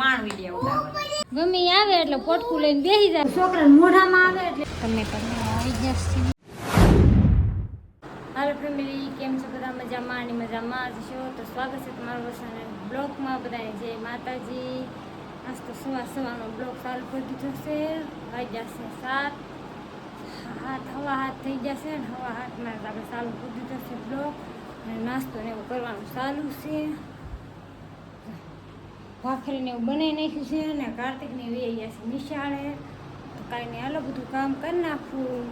માણ દે ગમે આવે એટલે પોટકું લઈને બેસી જાય. છોકરા મોઢામાં આવે એટલે. તમે પણ આવી જશે હાલો ફેમિલી કેમ છો બધા? મજામાં અને મજામાં જ છો? તો સ્વાગત છે તમારું વસાને બ્લોગમાં બધાને. જય માતાજી. આજ તો સવાર સવારનો બ્લોગ ચાલુ કરી દીધો છે. વાગ્યા છે સાત. હાથ હવા હાથ થઈ જશે ને હવા હાથમાં આપણે ચાલુ કરી દીધો છે બ્લોગ. અને નાસ્તો ને એવું કરવાનું ચાલુ છે. ભાખરીને એવું બનાવી નાખ્યું છે અને કાર્તિકને વે ગયા છે નિશાળે. તો કાંઈ હાલો બધું કામ કરી નાખવું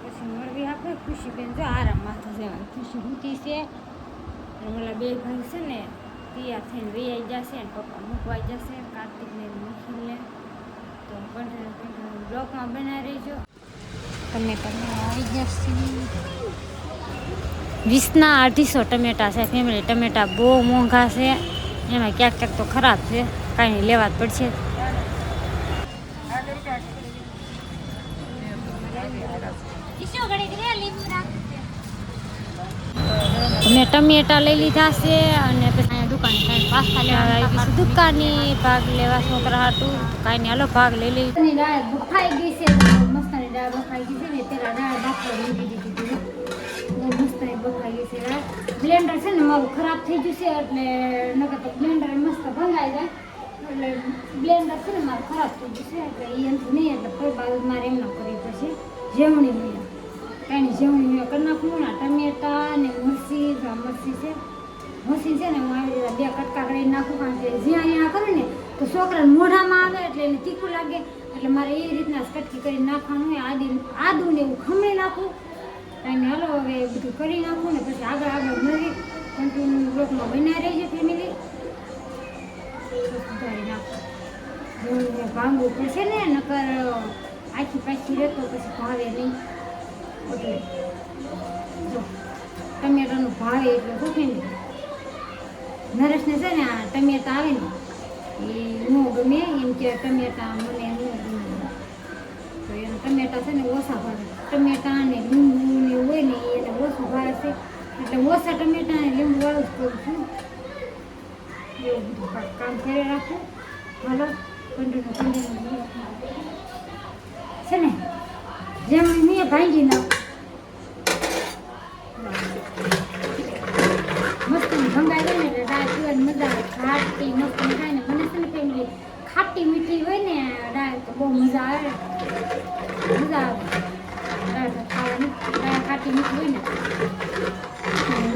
પછી મળવી આપણે ખુશીબેન. જો આરામ માથે ખુશી ઊંચી છે. અને ઓલા બે ભાઈ છે ને તૈયાર થઈને વેયાઈ જશે અને પપ્પા મૂકવાઈ જશે. કાર્તિકને મૂકીને તો કન્ટિન્યુ કન્ટિન્યુ બ્લોકમાં બનાવી રહીજો. તમે તમે આવી જશે. વીસના અઢીસો ટમેટા છે ફેમિલી ટમેટા બહુ મોંઘા છે. એમાં ક્યાંક ક્યાંક તો ખરાબ છે, કાંઈ લેવા જ પડશે. મેં ટમેટા લઈ લીધા છે અને પછી દુકાન પાસ્તા લેવા આવી દુકાનની ભાગ લેવા છોકરા હાટું, કાંઈ નહીં, હાલો ભાગ લઈ લઈ બફાઈ ગઈ છે, મસ્તાની દાળ બફાઈ ગઈ છે ને પેલા દાળ દીધી હતી બહુ મસ્ત બફાઈ ગઈ છે બ્લેન્ડર છે ને મારું ખરાબ થઈ ગયું છે એટલે નકર તો બ્લેન્ડર મસ્ત ભંગાઈ જાય. એટલે બ્લેન્ડર છે ને મારું ખરાબ થઈ ગયું છે, એટલે એ એમથી નહીં, એટલે કોઈ બાજુ મારે એમના કરવી પડશે. જેવણી મેં કાંઈ જેવણી મેં કરી નાખું ને ટમેટા ને મરસી મરસી છે. મરસી છે ને હું આવી રીતે બે કટકા કરી નાખું, કારણ કે જ્યાં અહીંયા કરું ને, તો છોકરાને મોઢામાં આવે એટલે એને તીખું લાગે. એટલે મારે એ રીતના કટકી કરી નાખવાનું હોય. આદિ આદુ ને એવું ખમણી નાખું. અને હાલો, હવે બધું કરી નાખું ને પછી આગળ આગળ મળી કન્ટિન્યુ બ્લોકમાં બનાવી રહીએ ફેમિલી સુધારી નાખું. ભાંગવું પડશે ને, નકર આખી પાછી રહેતો પછી ભાવે નહીં. એટલે જો, ટમેટાનું ભાવે એટલે શું ને? નરેશને છે ને આ ટમેટા આવે ને, એ ન ગમે એમ કે ટમેટા મને ન ગમે. તો એના ટમેટા છે ને ઓછા ભાવે. ટમેટા ને લીંબુ ને હોય ને એને ઓછું ભાવે એટલે ઓછા ટમેટા ને લીંબુ વાળું જ કરું છું. એવું બધું કામ કરી રાખું હાલો કન્ટિન્યુ કન્ટિન્યુ છે ને? જેમ મેં ભાંગી નાખું. મસ્ત ભંગાઈ હોય ને એટલે દાળ પીવાની મજા આવે. ખાટી મસ્ત ખાય ને. મને છે ને ખાટી મીઠી હોય ને દાળ તો બહુ મજા આવે. મજા આવે. દાળ ખાટી નીકળી ને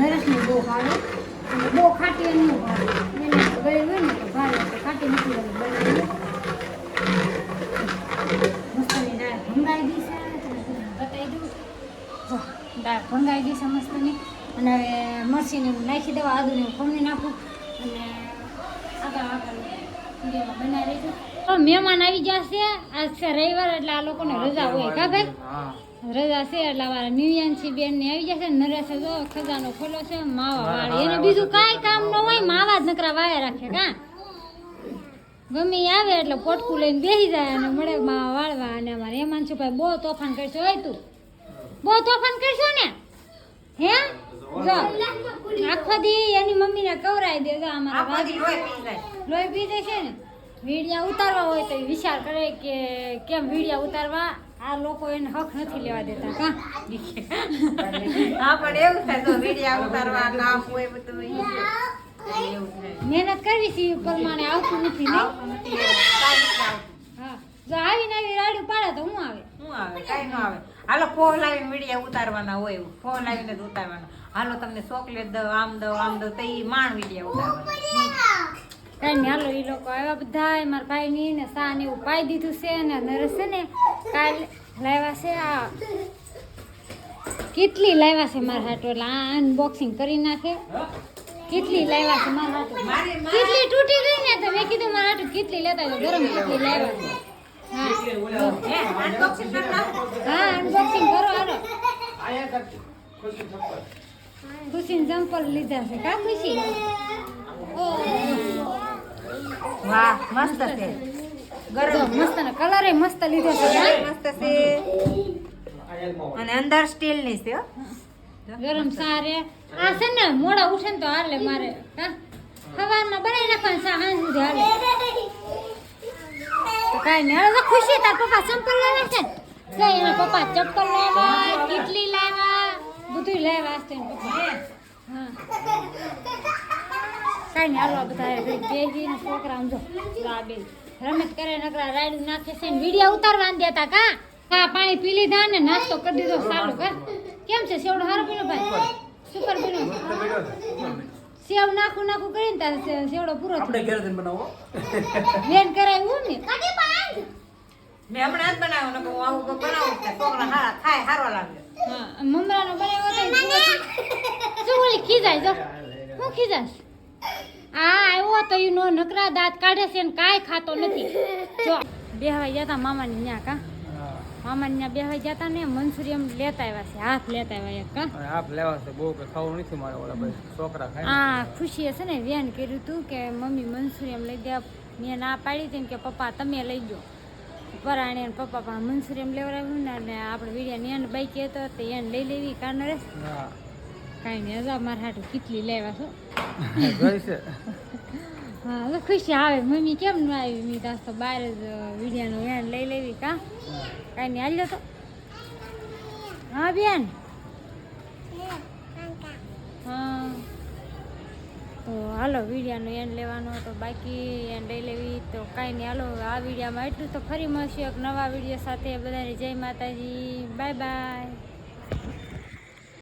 નરસને બહુ ભાવે અને બહુ ખાટી નહીં ભાવે એને ગળી હોય ને તો ભાવે ખાટી નીકળી બનાવી મસ્તની દાળ ભંગાઈ ગઈ છે બતાવી દઉં જો દાળ ભંગાઈ ગઈ છે મસ્તની અને હવે મરચીને નાખી દેવા આદુને ખમણી નાખું અને આગળ આગળ બનાવી તો મહેમાન આવી જશે. આજ છે રવિવાર એટલે આ લોકોને રજા હોય કા ભાઈ? રજા છે એટલે અમારા નિવ્યાંશી બેન ને આવી જશે. નરેશ જો ખજાનો ખોલો છે માવા વાળ. એને બીજું કાંઈ કામ ન હોય માવા જ નકરા વાયા રાખે કા? ગમે આવે એટલે પોટકું લઈને બેસી જાય અને મળે માવા વાળવા. અને અમારે હેમાંશુભાઈ બહુ તોફાન કરશો હોય તું? બહુ તોફાન કરશો ને? હે? જો આખો દી એની મમ્મીને કવરાઈ દે જો અમારા લોહી પી જાય. છે ને? વિડીયા ઉતારવા હોય તો વિચાર કરે કે કેમ વીડિયા ઉતારવા? આ લોકો એને હક નથી લેવા દેતા કા? હા પણ એવું થાય તો વીડિયા ઉતારવા ના હોય બધું. એવું મહેનત કરવી છે એ પ્રમાણે આવતું નથી ને? એવું. હા. જો આવીને આવી રાડું પાડે તો હું આવે? શું આવે કઈ ન આવે. હાલો ફોન લાવીને મીડિયા ઉતારવાના હોય ફોન લાવીને જ ઉતારવાના. હાલો તમને ચોકલેટ દઉં આમ દઉં આમ દઉં તો એ માણ મીડિયા ઉતારવાના. કઈ નહીં હાલો એ લોકો આવ્યા બધા મારા ભાઈની ને સા ને એવું પાઈ દીધું છે ને નરસ ને, કાલ લાવ્યા છે આ કેટલી લાવ્યા છે મારા હાટો? એટલે આ અનબોક્સિંગ કરી નાખે. કેટલી લાવ્યા છે મારા હાટો? કેટલી તૂટી ગઈ ને તો મેં કીધું મારા હાટો કેટલી લેતા ગરમ કેટલી લાવ્યા છે. હા. અનબોક્સિંગ કરો, હાલો. ખુશી જમ્પર લીધા છે. કા ખુશી? વાહ મસ્ત છે. ગરમ. મસ્ત ને કલર મસ્ત લીધો છે મસ્ત છે. અને અંદર સ્ટીલની છે હો. ગરમ સારે આ છે ને મોડા ઉઠે તો હાલે મારે. સવારમાં બનાવી નાખવાનું બધું હાલે. તો કાંઈ નહીં. હવે ખુશી તાર પપ્પા ચંપલ લાવ્યા છે ને? જો એના પપ્પા ચપ્પલ લાવ્યા કેટલી લાવ્યા બધું લાવ્યા છે પપ્પા. હા. કાંઈ નહીં હાલો આ બધા હારે છોકરા આમ જો જો આ બેન રમત કરે નકરા રાયડું નાખે છે ને વીડિયો ઉતારવા ન દેતા કા? હા પાણી પી લીધા ને નાસ્તો કરી દીધો સારું કર. કેમ છે સેવડો હારો પીનો ભાઈ? સુપર. પીનો સેવ નાખું નાખું કરીને તારે સેવડો પૂરો આપણે ઘરે જઈને બનાવો. બેન કરાવ્યું ને? મેં હમણાં જ બનાવ્યો ને હું આવું બનાવું છોકરા હારા ખાય હારો લાગે. હા મમરાનો બનાવ્યો તો શું ઓલી ખીજાય જો. હું ખીજાશ આ આવ્યો તો એનો નકરા દાંત કાઢે છે ને કાંઈ ખાતો નથી. જો બેહવાઈ જતા મામાની ન્યા કા? મામાની ન્યા બેહવાઈ જતા ને મંચુરિયમ લેતા આવ્યા છે હાથ લેતા આવ્યા એક કા? અને લેવા છે બહુ કે ખાવું નથી મારે ઓલા ભાઈ છોકરા ખાય હા ખુશીએ છે ને વેન કર્યું હતું કે મમ્મી મંચુરિયમ લઈ દે મેં ના પાડી હતી કે પપ્પા તમે લઈ દો પરાણે પપ્પા પણ એમ લેવડાવ્યું ને આપણે વીડિયા ને એને બાઈક હતો તો એને લઈ લેવી કારણ કાંઈ નહીં હજાર મારા હાટું કેટલી લેવા છો. હા ખુશી આવે. મમ્મી કેમ ન આવી? મી તાસ તો બહાર જ વિડિયાનું વેણ લઈ લેવી કા? કાંઈ નહીં હાલ્યો તો. હા બેન? હા. તો હાલો વિડિયાનું એન લેવાનો તો બાકી એન લઈ લેવી તો કાંઈ નહીં. હાલો આ વિડીયામાં એટલું તો ફરી મળશું એક નવા વીડિયો સાથે. બધાને જય માતાજી. Bye bye.